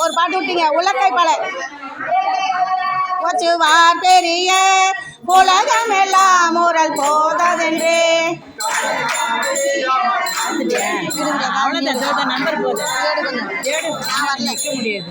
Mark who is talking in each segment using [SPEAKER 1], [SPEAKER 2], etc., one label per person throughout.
[SPEAKER 1] ஒரு பாட்டு விட்டீங்க உலக்கை பலை. போச்சுவார் பெரிய உலகம் எல்லாம் ஊரல் போததென்றே.
[SPEAKER 2] அவ்வளோதான் நம்பர் போதும்
[SPEAKER 1] நான் வரல
[SPEAKER 2] முடியாது.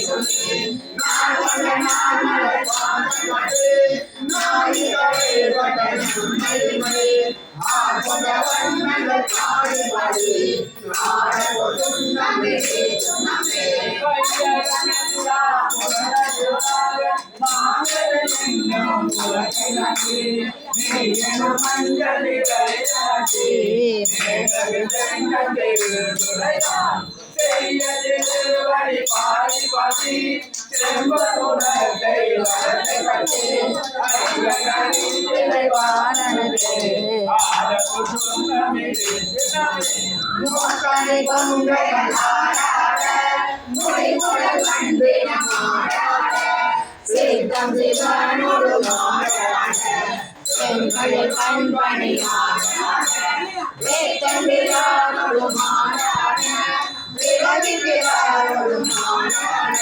[SPEAKER 1] मंडल சீத்தம் சிவனோடு செங்கலில் பண்பணியாட வேத்தம்பிரானோடு பிறாரோடு மாடாட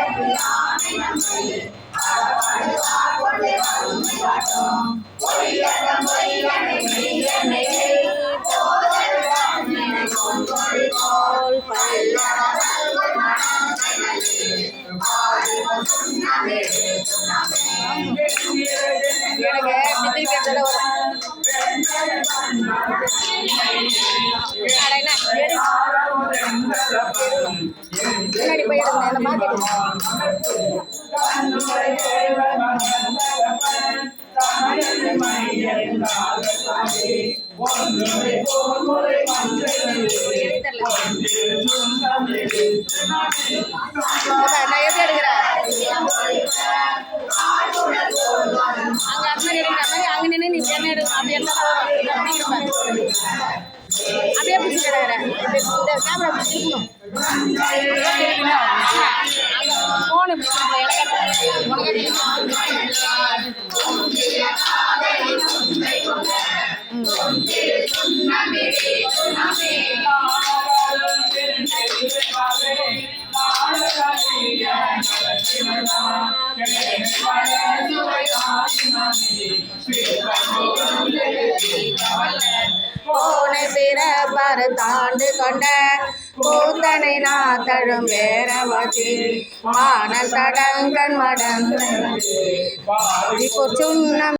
[SPEAKER 1] முன்னாடி போய் எடுங்க என்ன நான் எப்படி எடுக்கிறேன்? எடுக்கிற மாதிரி நின்று நீ என்ன அப்படி என்ன அப்படியே பிடிச்சி கிடக்குறேன் இந்த கேமரா பரதாண்டு கொண்ட கூத்தனை நாத்தழும் வேரவதி மான தடங்கன் மடங்கு சுண்ணம்